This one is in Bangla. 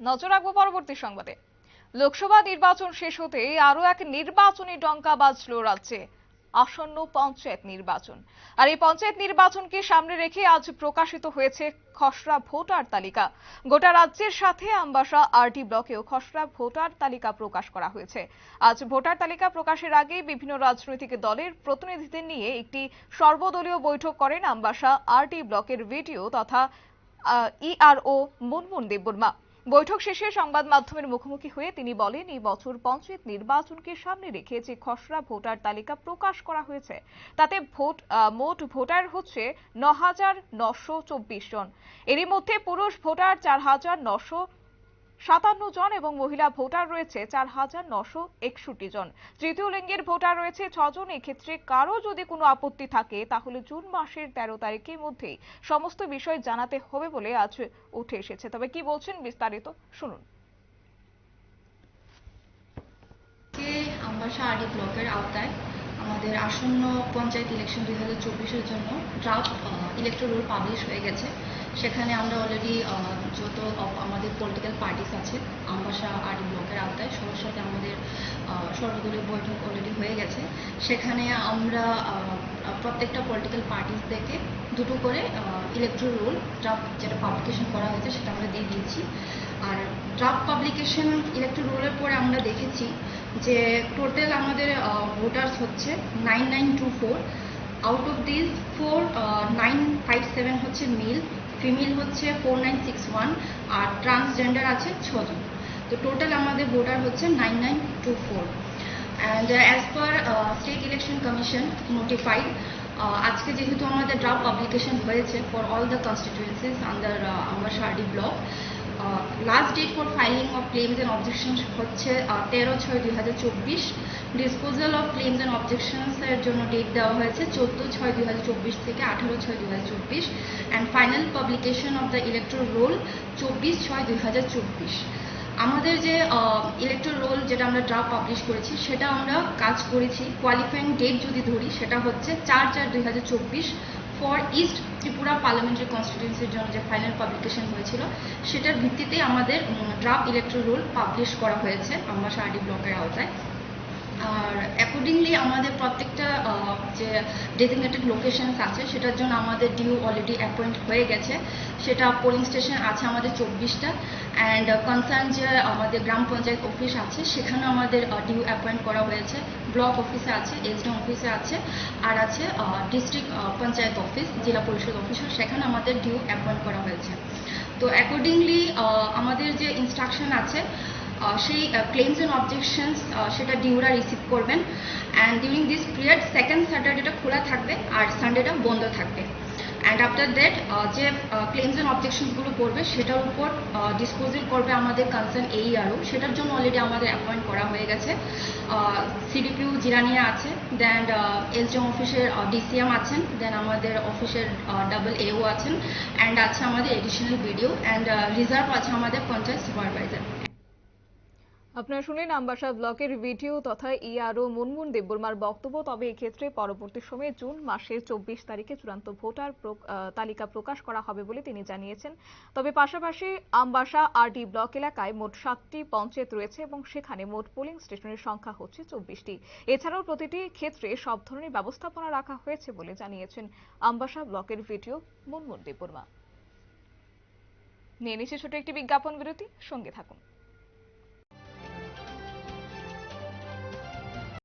নজর রাখব পরবর্তী সংবাদে। লোকসভা নির্বাচন শেষ হতে আরও এক নির্বাচনী ডঙ্কা বাজল রাজ্যে। আসন্ন পঞ্চায়েত নির্বাচন। আর এই পঞ্চায়েত নির্বাচনকে সামনে রেখে আজ প্রকাশিত হয়েছে খসড়া ভোটার তালিকা। গোটা রাজ্যের সাথে আমবাসা আরটি ব্লকেও খসড়া ভোটার তালিকা প্রকাশ করা হয়েছে। আজ ভোটার তালিকা প্রকাশের আগে বিভিন্ন রাজনৈতিক দলের প্রতিনিধিদের নিয়ে একটি সর্বদলীয় বৈঠক করেন আমবাসা আরটি ব্লকের ভিডিও তথা ইআরও মুনমুন দেববর্মা। বৈঠক শেষে সংবাদ মাধ্যমের মুখোমুখি হয়ে তিনি বলেন, এই বছর পঞ্চায়েত নির্বাচনকে সামনে রেখে যে খসড়া ভোটার তালিকা প্রকাশ করা হয়েছে, তাতে ভোট মোট ভোটার হচ্ছে ন হাজার নশো চব্বিশ জন। এরই মধ্যে পুরুষ ভোটার চার হাজার নশো সাতান্ন জন এবং মহিলা ভোটার রয়েছে, চার হাজার নশো একষট্টি জন। তৃতীয় লিঙ্গের ভোটার রয়েছে ছজন, এক্ষেত্রে কারও যদি কোনো আপত্তি থাকে, তাহলে জুন মাসের তেরো তারিখের মধ্যেই সমস্ত বিষয় জানাতে হবে বলে আজ উঠে এসেছে। তবে কি বলছেন বিস্তারিত শুনুন। আমবাসা আরডি ব্লকের আওতায় আমাদের আসন্ন পঞ্চায়েত ইলেকশন দুই হাজার চব্বিশের জন্য ড্রাফট ইলেকট্রো রোল পাবলিশ হয়ে গেছে। সেখানে আমরা অলরেডি যত আমাদের পলিটিক্যাল পার্টিস আছে, আমবাসা আর ব্লকের আওতায়, সবার সাথে আমাদের সর্বদলীয় বৈঠক অলরেডি হয়ে গেছে। সেখানে আমরা প্রত্যেকটা পলিটিক্যাল পার্টিস থেকে দুটো করে ইলেকট্রো রোল ড্রাফট যেটা পাবলিকেশন করা হয়েছে সেটা আমরা দিয়ে দিয়েছি। আর ড্রাফট পাবলিকেশন ইলেকট্রো রোলের পরে আমরা দেখেছি যে টোটাল আমাদের ভোটার্স হচ্ছে nine nine two four out of this four nine five seven হচ্ছে মেল ফিমেল হচ্ছে ফোর নাইন সিক্স ওয়ান আর ট্রান্সজেন্ডার আছে ছজন। তো টোটাল আমাদের ভোটার হচ্ছে nine nine two four and as per state election commission notified আজকে যেহেতু আমাদের ড্রাফট পাবলিকেশন হয়েছে for all the constituencies under আমার শার্ডি block last date for filing of claims and objections হচ্ছে তেরো ছয় দুই হাজার চব্বিশ। ডিসপোজাল অফ ক্লেমস অ্যান্ড অবজেকশনসের জন্য ডেট দেওয়া হয়েছে চোদ্দ ছয় দুই হাজার চব্বিশ থেকে আঠারো ছয় দুই হাজার চব্বিশ। And final publication of the electoral roll চব্বিশ ছয় দুই হাজার চব্বিশ। আমাদের যে ইলেকট্রো রোল যেটা আমরা ড্রাফট পাবলিশ করেছি, সেটা আমরা কাজ করেছি। কোয়ালিফাইং ডেট যদি ধরি, সেটা হচ্ছে চার চার দুই চব্বিশ ফর ইস্ট ত্রিপুরা পার্লামেন্টারি কনস্টিটিউন্সির জন্য যে ফাইনাল পাবলিকেশন হয়েছিল, সেটার ভিত্তিতে আমাদের ড্রাফট ইলেকট্রো রোল পাবলিশ করা হয়েছে আমরা সারডি ব্লকের আওতায়। আর অ্যাকর্ডিংলি আমাদের প্রত্যেকটা যে ডেজিগনেটেড লোকেশনস আছে, সেটার জন্য আমাদের ডিউ অলরেডি অ্যাপয়েন্ট হয়ে গেছে। সেটা পোলিং স্টেশন আছে আমাদের চব্বিশটা। অ্যান্ড কনসার্ন যে আমাদের গ্রাম পঞ্চায়েত অফিস আছে, সেখানে আমাদের ডিউ অ্যাপয়েন্ট করা হয়েছে। ব্লক অফিসে আছে এসডিএম অফিসে আছে, আর আছে ডিস্ট্রিক্ট পঞ্চায়েত অফিস জেলা পরিষদ অফিসও সেখানে আমাদের ডিউ অ্যাপয়েন্ট করা হয়েছে। তো অ্যাকর্ডিংলি আমাদের যে ইনস্ট্রাকশন আছে সেই ক্লেমস অ্যান্ড অবজেকশনস সেটা ডিউরা রিসিভ করবেন। And during this period second স্যাটারডেটা খোলা থাকবে আর সানডেটা বন্ধ থাকবে। অ্যান্ড আফটার দ্যাট যে ক্লেমস অ্যান্ড অবজেকশনসগুলো করবে সেটার উপর ডিসপোজাল করবে আমাদের কনসার্ন এই আরও। সেটার জন্য অলরেডি আমাদের অ্যাপয়েন্ট করা হয়ে গেছে। সিডিপিউ জিরানিয়া আছে দেন এসডিএম অফিসের ডিসিএম আছেন দেন আমাদের অফিসের ডাবল এও আছেন অ্যান্ড আছে আমাদের এডিশনাল ভিডিও অ্যান্ড রিজার্ভ আছে আমাদের পঞ্চায়েত সুপারভাইজার আপনারা শুনলেন আমবাসা ব্লকের ভিডিও তথা ইআরও মুনমুন দেববর্মার বক্তব্য। তবে এক্ষেত্রে পরবর্তী সময়ে জুন মাসের চব্বিশ তারিখে চূড়ান্ত ভোটার তালিকা প্রকাশ করা হবে বলে তিনি জানিয়েছেন। তবে পাশাপাশি আমবাসা আরডি ব্লক এলাকায় মোট সাতটি পঞ্চায়েত রয়েছে এবং সেখানে মোট পোলিং স্টেশনের সংখ্যা হচ্ছে চব্বিশটি। এছাড়াও প্রতিটি ক্ষেত্রে সব ধরনের ব্যবস্থাপনা রাখা হয়েছে বলে জানিয়েছেন আমবাসা ব্লকের ভিডিও মুনমুন দেববর্মা। নিয়ে নিচ্ছে ছোট একটি বিজ্ঞাপন বিরতি। সঙ্গে থাকুন।